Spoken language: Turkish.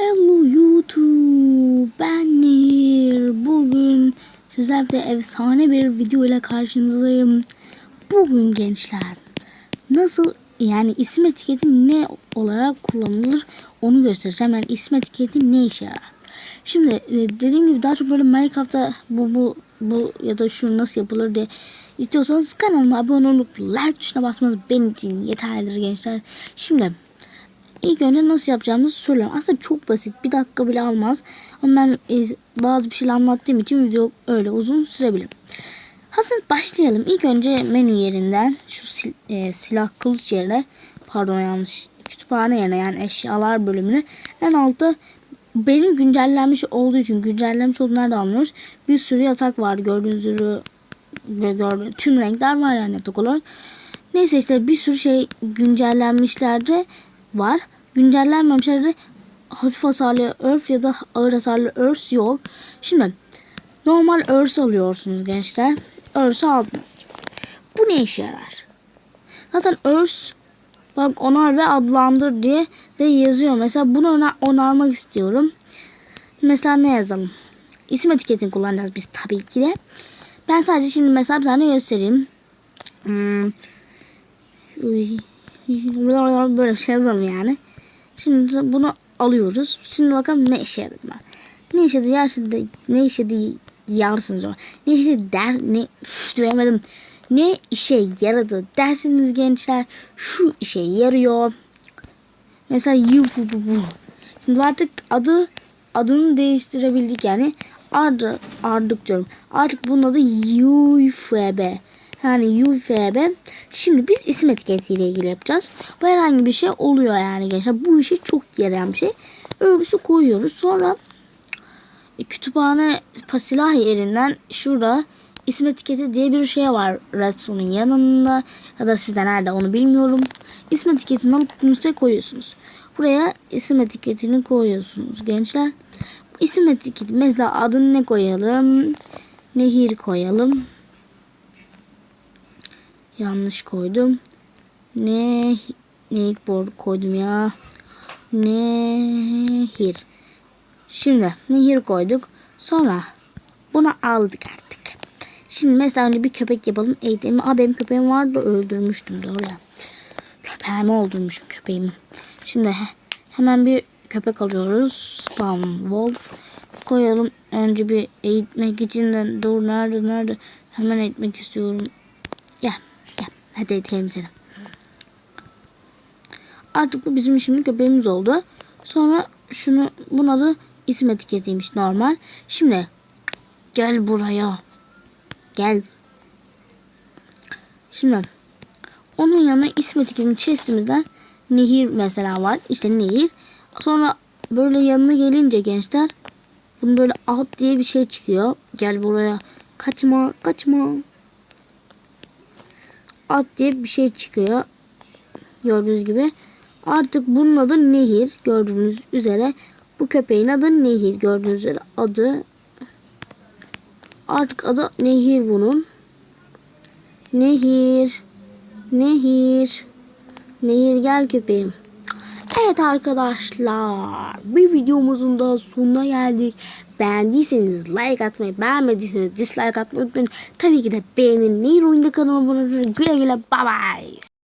Hello YouTube. Ben Nehir. Bugün sizlerle efsane bir video ile karşınızdayım. Bugün gençler nasıl yani isim etiketi ne olarak kullanılır onu göstereceğim. Yani isim etiketi ne işe yarar? Şimdi e, dediğim gibi daha çok böyle Minecraft'ta bu bu bu ya da şu nasıl yapılır diye istiyorsanız kanalıma abone olup like tuşuna basmanız benim için yeterlidir gençler. Şimdi İlk önce nasıl yapacağımızı söylüyorum. Aslında çok basit. Bir dakika bile almaz. Ama ben e, bazı bir şeyler anlattığım için video öyle uzun sürebilir. Hazır başlayalım. İlk önce menü yerinden şu sil, e, silah kılıç yerine pardon yanlış kütüphane yerine yani eşyalar bölümünü en altta benim güncellenmiş olduğu için güncellenmiş olduğunu nerede almıyoruz? Bir sürü yatak var gördüğünüz üzere ve gördüğünüz tüm renkler var yani yatak olarak. Neyse işte bir sürü şey güncellenmişlerde var. Güncellenmemişlerde hafif hasarlı örf ya da ağır hasarlı örs yok. Şimdi normal örs alıyorsunuz gençler. Örsü aldınız. Bu ne işe yarar? Zaten örs bak onar ve adlandır diye de yazıyor. Mesela bunu ona onarmak istiyorum. Mesela ne yazalım? İsim etiketini kullanacağız biz tabii ki de. Ben sadece şimdi mesela bir tane göstereyim. Hmm. Böyle bir şey yazalım yani. Şimdi bunu alıyoruz. Şimdi bakalım ne işe yaradı. Ne işe yaradı, ne işe yarsınız o. Ne işe der, ne, üf, duyamadım. Ne işe yaradı dersiniz gençler. Şu işe yarıyor. Mesela yufu bu. Şimdi artık adı adını değiştirebildik yani. Ardı, ardık diyorum. Artık bunun adı UFB. Yani UFB. Şimdi biz isim etiketiyle ilgili yapacağız. Bu herhangi bir şey oluyor yani gençler. Bu işe çok yarayan bir şey. Örgüsü koyuyoruz. Sonra e, kütüphane silah yerinden şurada isim etiketi diye bir şey var Redstone'un yanında. Ya da sizde nerede onu bilmiyorum. İsim etiketini alıp üstüne koyuyorsunuz. Buraya isim etiketini koyuyorsunuz gençler. İsim etiketi mesela adını ne koyalım? Nehir koyalım. Yanlış koydum. Ne ne koydum ya. Nehir. Şimdi nehir koyduk. Sonra bunu aldık artık. Şimdi mesela önce bir köpek yapalım. Eğitimi. Aa benim köpeğim vardı öldürmüştüm doğru ya. Köpeğimi öldürmüşüm köpeğimi. Şimdi hemen bir köpek alıyoruz. Spam wolf. Koyalım. Önce bir eğitmek için de dur nerede nerede. Hemen eğitmek istiyorum. Gel. Hadi seni. Artık bu bizim şimdi köpeğimiz oldu. Sonra şunu bunun adı isim etiketiymiş normal. Şimdi gel buraya. Gel. Şimdi onun yanına isim etiketini chestimizden nehir mesela var. İşte nehir. Sonra böyle yanına gelince gençler bunun böyle alt diye bir şey çıkıyor. Gel buraya. Kaçma, kaçma. Alt diye bir şey çıkıyor. Gördüğünüz gibi. Artık bunun adı Nehir. Gördüğünüz üzere. Bu köpeğin adı Nehir. Gördüğünüz üzere adı. Artık adı Nehir bunun. Nehir. Nehir. Nehir gel köpeğim. Evet arkadaşlar. Bir videomuzun da sonuna geldik. Beğendiyseniz like atmayı, beğenmediyseniz dislike atmayı unutmayın. Tabii ki de beğenin. Nehir oyunda kanalıma abone olun. Güle güle bye bye.